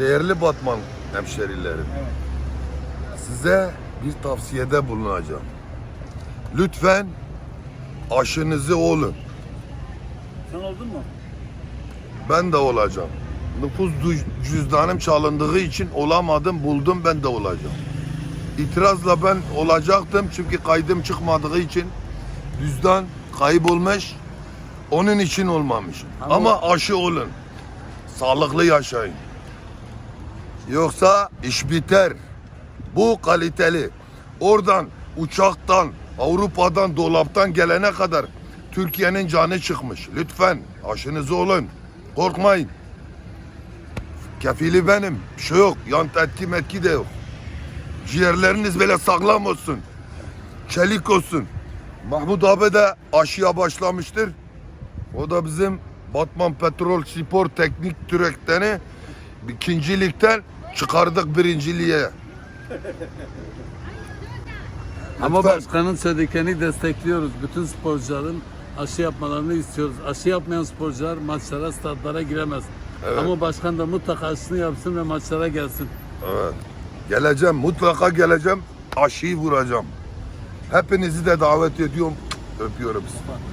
Değerli Batman hemşerilerim. Size bir tavsiyede bulunacağım. Lütfen aşınızı olun. Sen oldun mu? Ben de olacağım. Nüfus cüzdanım çalındığı için olamadım, buldum ben de olacağım. İtirazla ben olacaktım çünkü kaydım çıkmadığı için cüzdan kaybolmuş. Onun için olmamış. Ama- Ama aşı olun. Sağlıklı yaşayın. Yoksa iş biter. Bu kaliteli. Oradan uçaktan, Avrupa'dan, dolaptan gelene kadar Türkiye'nin canı çıkmış. Lütfen aşınızı olun. Korkmayın. Kefili benim. Bir şey yok. Yan tetki metki de yok. Ciğerleriniz böyle sağlam olsun. Çelik olsun. Mahmut abi de aşıya başlamıştır. O da bizim Batman Petrol Spor Teknik Direktörü ikinci ligden çıkardık birinciliğe. Ama Lütfen. başkanın söylediklerini destekliyoruz. Bütün sporcuların aşı yapmalarını istiyoruz. Aşı yapmayan sporcular maçlara, stadlara giremez. Evet. Ama başkan da mutlaka aşısını yapsın ve maçlara gelsin. Evet. Geleceğim, mutlaka geleceğim. Aşıyı vuracağım. Hepinizi de davet ediyorum. Öpüyorum sizi.